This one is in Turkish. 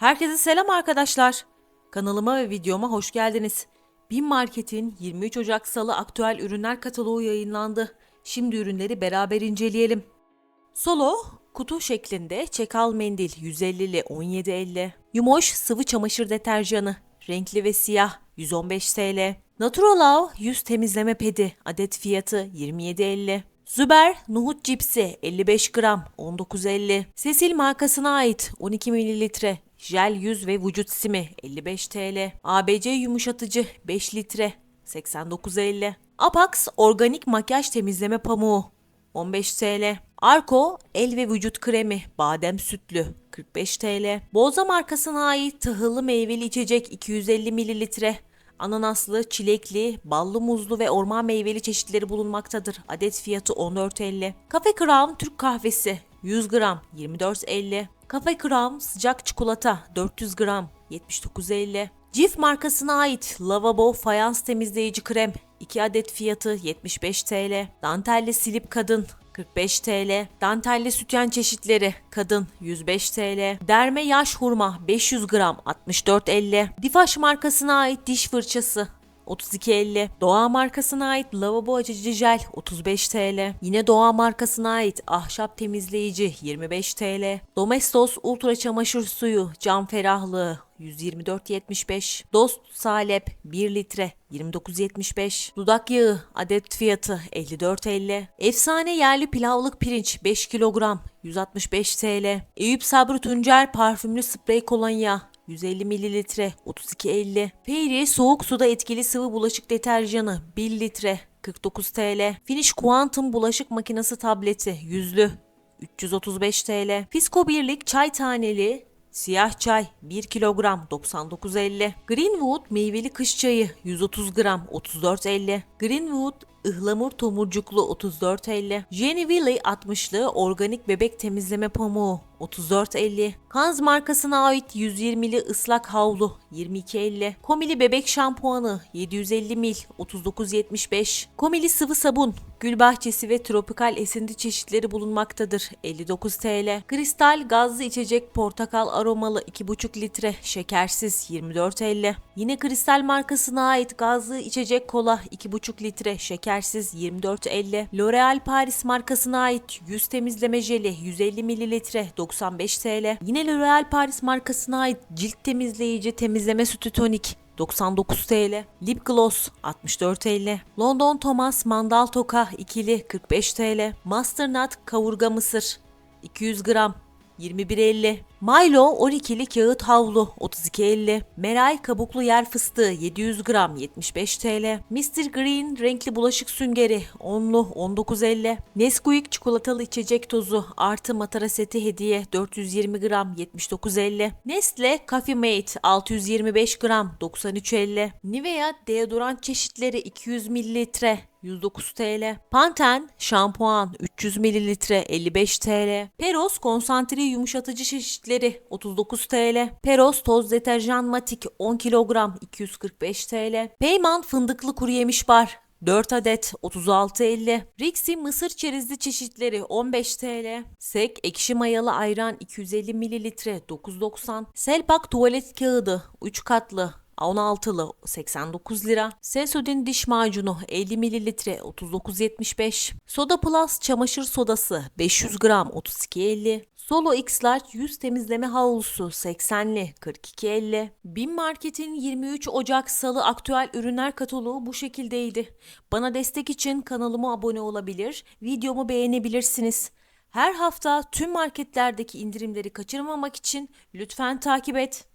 Herkese selam arkadaşlar. Kanalıma ve videoma hoş geldiniz. Bin Market'in 23 Ocak Salı aktüel ürünler kataloğu yayınlandı. Şimdi ürünleri beraber inceleyelim. Solo kutu şeklinde çekal mendil 150'li 17.50. Yumoş sıvı çamaşır deterjanı renkli ve siyah 115 TL. Naturalav yüz temizleme pedi adet fiyatı 27.50. Züber nohut cipsi 55 gram 19.50. Sesil markasına ait 12 mililitre jel yüz ve vücut simi 55 TL. ABC yumuşatıcı 5 litre 89.50. Apax organik makyaj temizleme pamuğu 15 TL. Arko el ve vücut kremi badem sütlü 45 TL. Boza markasına ait tahıllı meyveli içecek 250 mililitre. Ananaslı, çilekli, ballı muzlu ve orman meyveli çeşitleri bulunmaktadır. Adet fiyatı 14.50. Kafe Crown Türk kahvesi 100 gram 24.50. Kafe Crown sıcak çikolata 400 gram 79.50. Cif markasına ait lavabo fayans temizleyici krem 2 adet fiyatı 75 TL. Dantelli silip kadın 45 TL. Dantelli sütyen çeşitleri kadın 105 TL. Derme yaş hurma 500 gram 64.50. Difaş markasına ait diş fırçası 32.50. Doğa markasına ait lavabo açıcı jel 35 TL. Yine Doğa markasına ait ahşap temizleyici 25 TL. Domestos ultra çamaşır suyu cam ferahlığı 124.75. Dost salep 1 litre 29.75. Dudak yağı adet fiyatı 54.50. Efsane yerli pilavlık pirinç 5 kilogram 165 TL. Eyüp Sabri Tuncer parfümlü sprey kolonya 150 mililitre 32.50. Fairy soğuk suda etkili sıvı bulaşık deterjanı 1 litre 49 TL. Finish Quantum bulaşık makinesi tableti yüzlü 335 TL. Fisko Birlik çay taneli Siyah çay 1 kilogram 99.50. Greenwood meyveli kış çayı 130 gram 34.50. Greenwood ıhlamur tomurcuklu 34.50. Jenny Willy 60'lı organik bebek temizleme pamuğu 34.50. Kanz markasına ait 120'li ıslak havlu 22.50. Komili bebek şampuanı 750 mil 39.75. Komili sıvı sabun gül bahçesi ve tropikal esinti çeşitleri bulunmaktadır 59 TL. Kristal gazlı içecek portakal aromalı 2,5 litre şekersiz 24.50. Yine Kristal markasına ait gazlı içecek kola 2,5 litre şekersiz 24.50. L'Oreal Paris markasına ait yüz temizleme jeli 150 mililitre 95 TL. Yine L'Oreal Paris markasına ait cilt temizleyici temizleme sütü tonik 99 TL. Lip Gloss 64 TL. London Thomas Mandal Toka ikili 45 TL. Masternut kavurga mısır 200 gram 21.50. Milo 12'li kağıt havlu 32.50. Meray kabuklu yer fıstığı 700 gram 75 TL. Mr. Green renkli bulaşık süngeri 10'lu 19.50. Nesquik çikolatalı içecek tozu artı matara seti hediye 420 gram 79.50. Nestle Coffee Mate 625 gram 93.50. Nivea deodorant çeşitleri 200 mililitre 109 TL. Panten şampuan 300 mililitre 55 TL. Peros konsantre yumuşatıcı çeşitleri 39 TL. Peros toz deterjan matik 10 kilogram 245 TL. Peyman fındıklı kuru yemiş bar 4 adet 36.50. Rixi mısır çerezli çeşitleri 15 TL. Sek ekşi mayalı ayran 250 mililitre 9.90. Selpak tuvalet kağıdı 3 katlı 16'lı 89 lira. Sensodyne diş macunu 50 mililitre 39.75. Soda Plus çamaşır sodası 500 gram 32.50. Solo X Large yüz temizleme havlusu 80'li 42.50. Bin Market'in 23 Ocak Salı aktüel ürünler kataloğu bu şekildeydi. Bana destek için kanalıma abone olabilir, videomu beğenebilirsiniz. Her hafta tüm marketlerdeki indirimleri kaçırmamak için lütfen takip et.